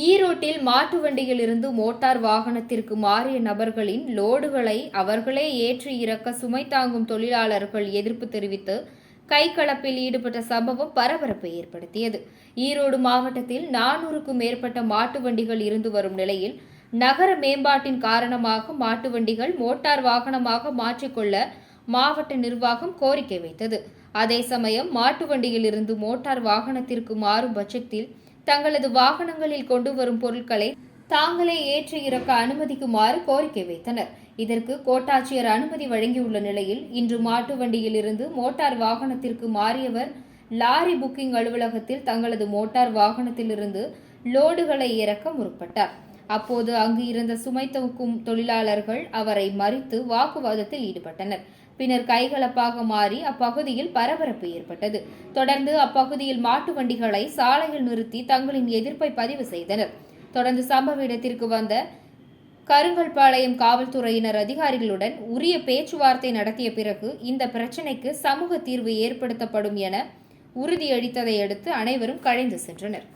ஈரோட்டில் மாட்டு வண்டியிலிருந்து மோட்டார் வாகனத்திற்கு மாறிய நபர்களின் லோடுகளை அவர்களே ஏற்றி இறக்க சுமை தாங்கும் தொழிலாளர்கள் எதிர்ப்பு தெரிவித்து கைகலப்பில் ஈடுபட்ட சம்பவம் பரபரப்பை ஏற்படுத்தியது. ஈரோடு மாவட்டத்தில் நானூறுக்கும் மேற்பட்ட மாட்டு வண்டிகள் இருந்து வரும் நிலையில் நகர மேம்பாட்டின் காரணமாக மாட்டு வண்டிகள் மோட்டார் வாகனமாக மாற்றிக்கொள்ள மாவட்ட நிர்வாகம் கோரிக்கை வைத்தது. அதே சமயம் மாட்டு வண்டியில் இருந்து மோட்டார் வாகனத்திற்கு மாறும் பட்சத்தில் தங்களது வாகனங்களில் கொண்டு வரும் பொருட்களை தாங்களே ஏற்றி இறக்க அனுமதிக்குமாறு கோரிக்கை வைத்தனர். இதற்கு கோட்டாட்சியர் அனுமதி வழங்கியுள்ள நிலையில் இன்று மாட்டு வண்டியில் இருந்து மோட்டார் வாகனத்திற்கு மாறியவர் லாரி புக்கிங் அலுவலகத்தில் தங்களது மோட்டார் வாகனத்திலிருந்து லோடுகளை இறக்க முற்பட்டார். அப்போது அங்கு இருந்த சுமை தொகுக்கும் தொழிலாளர்கள் அவரை மறித்து வாக்குவாதத்தில் ஈடுபட்டனர். பின்னர் கைகலப்பாக மாறி அப்பகுதியில் பரபரப்பு ஏற்பட்டது. தொடர்ந்து அப்பகுதியில் மாட்டு வண்டிகளை சாலையில் நிறுத்தி தங்களின் எதிர்ப்பை பதிவு செய்தனர். தொடர்ந்து சம்பவ இடத்திற்கு வந்த கருங்கல்பாளையம் காவல்துறையினர் அதிகாரிகளுடன் உரிய பேச்சுவார்த்தை நடத்திய பிறகு இந்த பிரச்சினைக்கு சமூக தீர்வு ஏற்படுத்தப்படும் என உறுதியளித்ததை அடுத்து அனைவரும் கழிந்து சென்றனர்.